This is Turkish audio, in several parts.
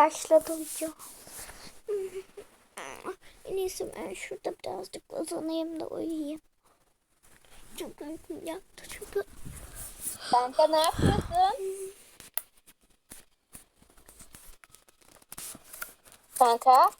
Başladı. En iyisi ben şurada birazcık uzanayım da uyuyayım. Çok uykum yaktı çünkü. Kanka ne yapıyorsun? Kanka.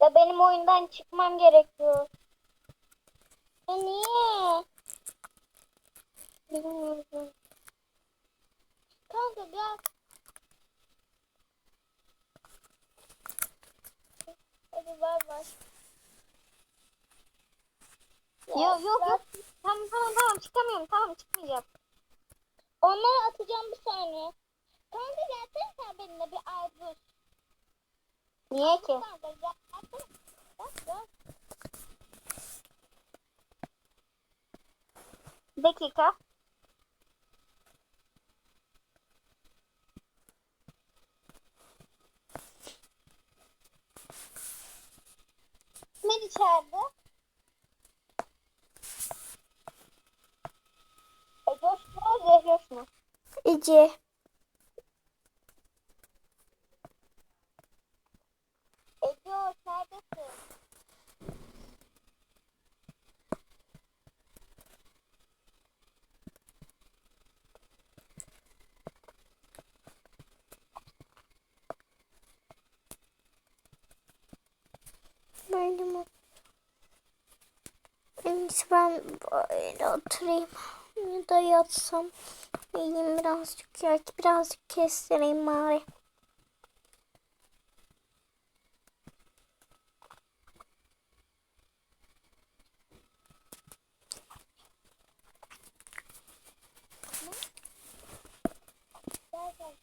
Ya benim oyundan çıkmam gerekiyor. Niye? Bilmiyorum. Kanka gel. Hadi bay bay. Yok yok yok. Tamam tamam tamam çıkamıyorum. Tamam çıkmayacağım. Onları atacağım bir saniye. Kanka gelsene sen benimle bir ayrılır. Niye ki? Kanka gel. Bak bak. Bir dakika. Kim içeride? Ecoş mu? Zehroş mu? Ece. Ecoş neredesin? Mi? En ben böyle oturayım. Ya da yatsam. Yiyeyim birazcık ya. Birazcık kestireyim bari. Gel gel.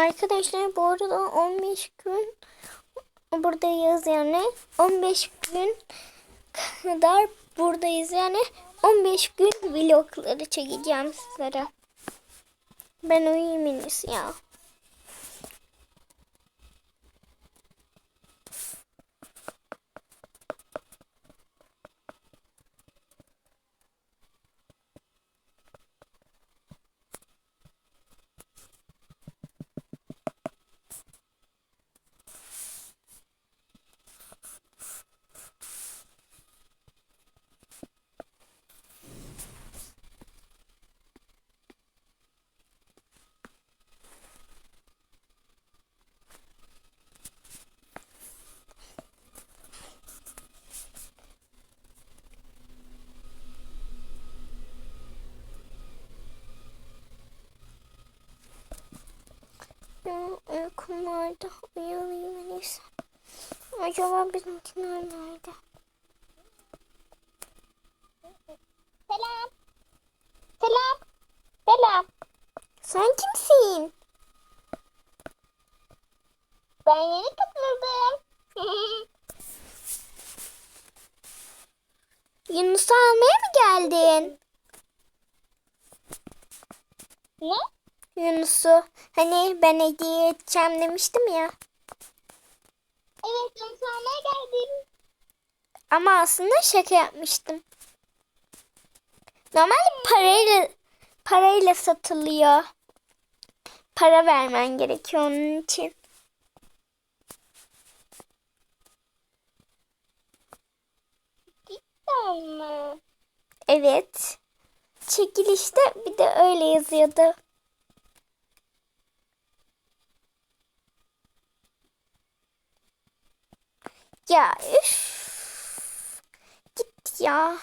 Arkadaşlar bu arada 15 gün buradayız yani 15 gün kadar buradayız yani 15 gün vlogları çekeceğim sizlere. Ben uyuyayım ya. Benim Uyanayım en iyisi. Acaba bizimkiler nerede? Selam. Selam. Selam. Sen kimsin? Ben yeni katıldım. Yunus'u almaya mı geldin? ne? Yunus'u. Hani ben hediye edeceğim demiştim ya. Evet, onu almaya geldim. Ama aslında şaka yapmıştım. Normalde parayla parayla satılıyor. Para vermen gerekiyor onun için. Cidden mi? Evet. Çekilişte bir de öyle yazıyordu. Ya üf. Git ya.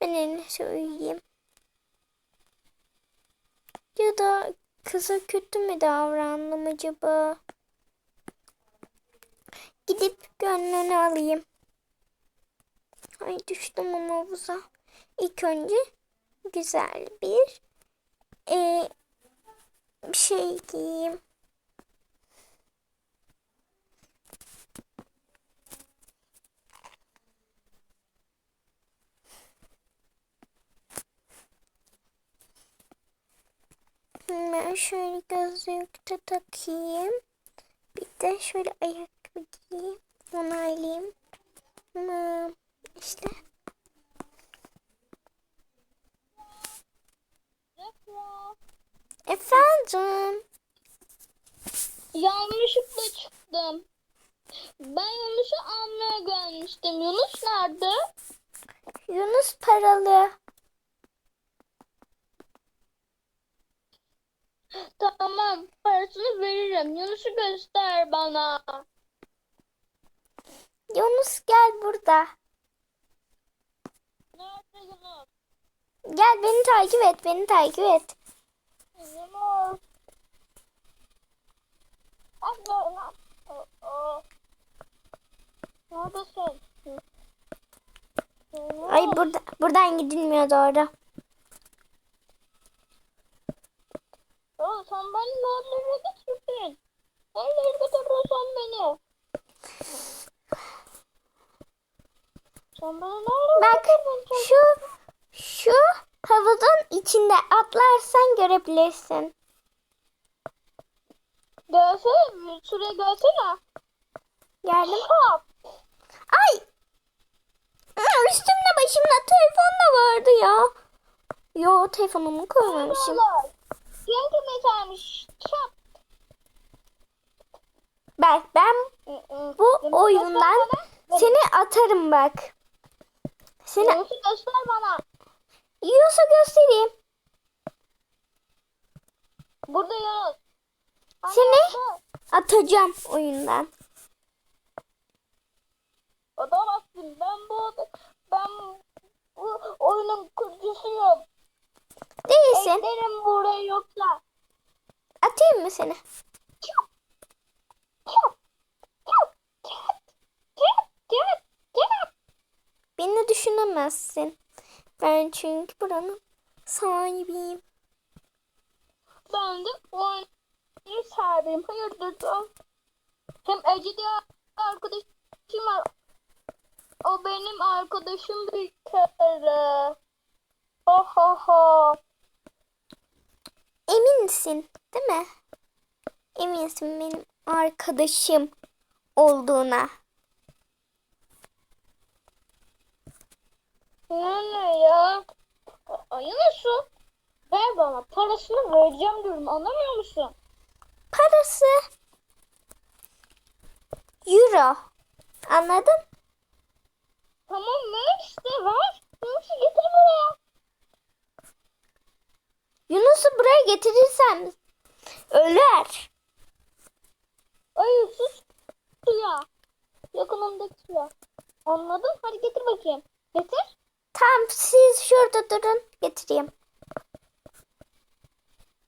Ben en iyisi uyuyayım. Ya da kıza kötü mü davrandım acaba? Gidip gönlünü alayım. Ay düştüm ama havuza. İlk önce güzel bir e, şey giyeyim. Ben şöyle gözlük de takayım. Bir de şöyle ayakkabı giyeyim. Onaylayayım. Ama işte. Efendim. Yanlışlıkla çıktım. Ben Yunus'u almaya gelmiştim. Yunus nerede? Yunus paralı. Tamam parasını veririm. Yunus'u göster bana. Yunus gel burada. Nerede Yunus? Gel beni takip et. Beni takip et. Yunus. Bana. Aa. Neredesin? Ay burada buradan gidilmiyor doğru. Ya sen beni nerelere getirdin? Nerelere götürüyorsun beni? Sen beni nereye Bak götürdün? şu şu içinde atlarsan görebilirsin. Gelsene, şuraya gelsene. Geldim. Hop. Ay! Üstümde başımda telefon da vardı ya. Yo telefonumu koymamışım. Kim yetermiş? Çap. Bak ben bu oyundan seni atarım bak. Seni Yunus'u göster bana. yiyorsa göstereyim. Burada Yunus. Seni atacağım oyundan. Atamazsın. Ben bu ben bu oyunun kurucusuyum. Değilsin. Eklerim buraya yoksa. Atayım mı seni? Beni düşünemezsin. Ben çünkü buranın sahibiyim. Ben de oyunun sahibiyim. Hayırdır da? Hem Ece diye arkadaşım var. O benim arkadaşım bir kere. Ha ha ha. Eminsin değil mi? Eminsin benim arkadaşım olduğuna. Ne ya? Ayı nasıl? Ver bana parasını vereceğim diyorum anlamıyor musun? Parası euro. Anladın? Tamam ver işte ver. Yunus'u getir buraya. Yunus'u buraya getirirsem öler. Ay sus suya. Yakınımdaki suya. Anladın? Hadi getir bakayım. Getir. Tamam siz şurada durun getireyim.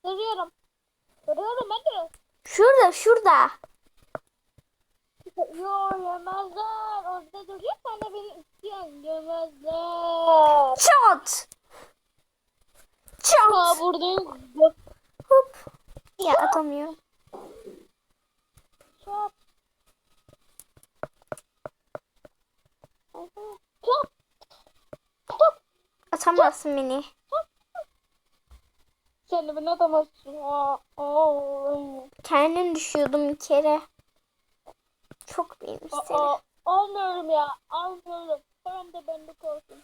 Görüyorum. Görüyorum hadi. Şurada şurada. Yo yemezler. Orada duruyor sen de beni istiyorsun. Yemezler. Çat. Çat. Aa buradayım. Hop. Ya atamıyorum. Çap. Çap. Atamazsın beni. Beni atamazsın. Aa, aa, Kendim düşüyordum bir kere. Çok benim seni. almıyorum ya. Almıyorum. Sen de benlik olsun.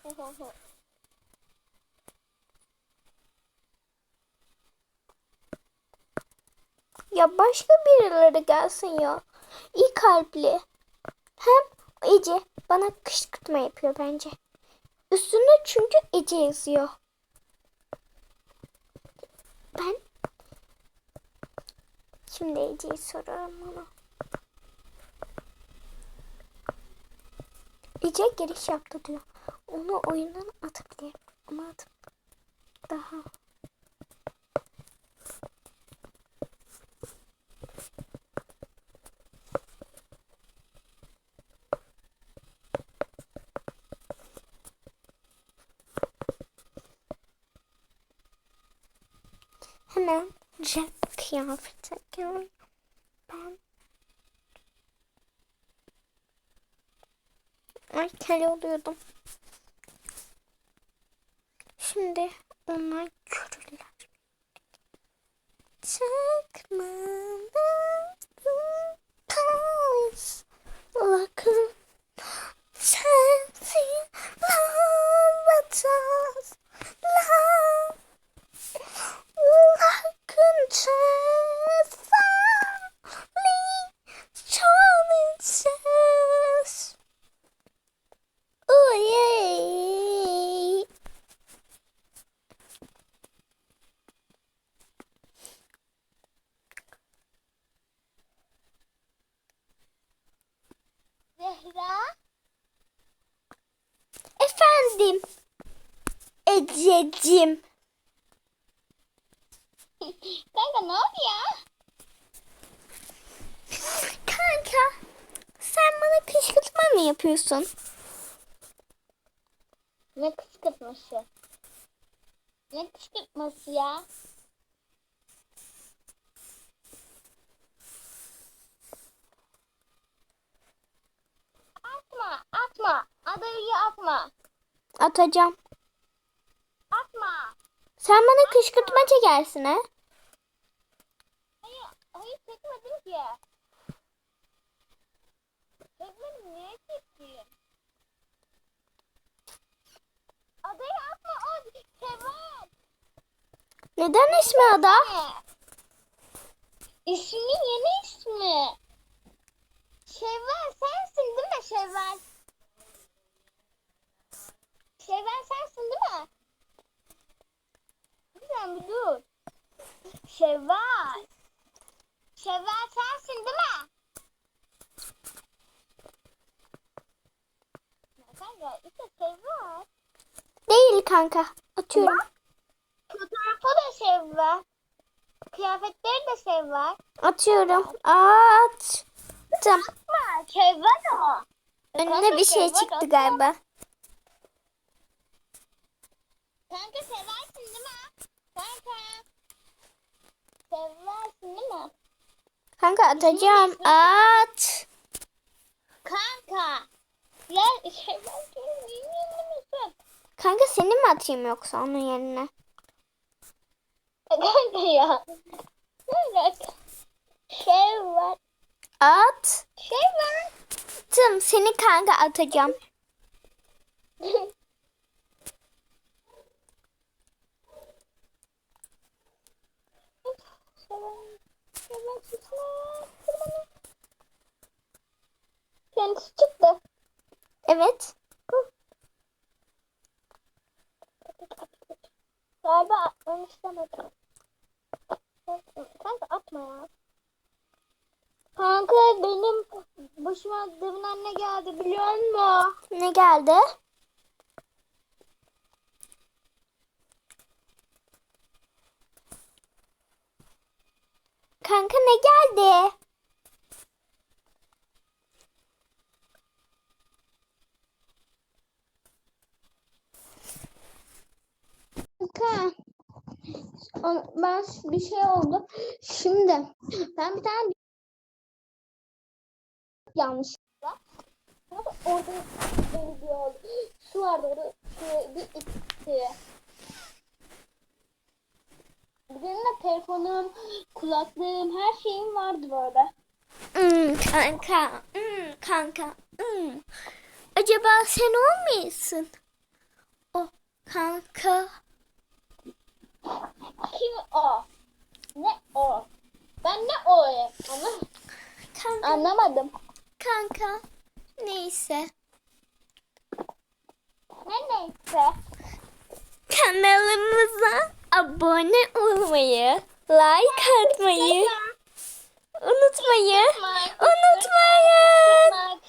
Ya başka birileri gelsin ya. İyi kalpli. Hem Ece bana kışkırtma yapıyor bence. Üstünde çünkü Ece yazıyor. Ben şimdi Ece'yi sorarım ona. Ece giriş yaptı diyor. Onu oyundan atabilirim. Ama atıp daha Hemen rap kıyafet takıyorum. Ben Ay kel oluyordum. Şimdi onlar Zehra. Efendim Ececiğim Kanka ne oldu ya? Kanka sen bana kışkırtma mı yapıyorsun? Ne kışkırtması? Ne kışkırtması ya? Atma, atma. Adayı atma. Atacağım. Atma. Sen bana kışkırtma çekersin ha? Hayır, hayır çekmedim ki. Çekmedim, niye çekeyim? Adayı atma, o sever. Neden ismi Ada? İsmi yeni ismi. Şevval sensin değil mi Şevval? Şevval sensin değil mi? Sen bir dur. Şevval. Şevval sensin değil mi? Kanka işte Şevval. Değil kanka. Atıyorum. Bak. Fotoğrafı da Şevval. Kıyafetleri de Şevval. Atıyorum. At. Attım. Atma Şevval o. Önüne bir şey çıktı galiba. Kanka seversin değil mi? Kanka. Seversin değil mi? Kanka atacağım. At. Kanka. Ya seversin bilmiyor musun? Kanka seni mi atayım yoksa onun yerine? Kanka ya. Alaka? Sever. At. Sever. Attım. Seni kanka atacağım. Kendisi çıktı. Evet. Galiba atmamı istemedim. Kanka atma ya. Kanka benim başıma demin ne geldi biliyor musun? Ne geldi? Kanka ne geldi? Kanka ben bir şey oldu. Şimdi ben bir tane yanlışlıkla orada beni bir. Su vardı orada şuraya bir itti. Benim de telefonum, kulaklığım, her şeyim vardı böyle. Hmm, kanka. Hmm, kanka. Hmm. Acaba sen olmayasın? O kanka. Kim o? Ne o? Ben ne o'yum? Anlamadım. Kanka, Anlamadım. Kanka neyse. Ne neyse? Kanalımıza abone olmayı, like atmayı unutmayı. Unutmayın. Unutmayın.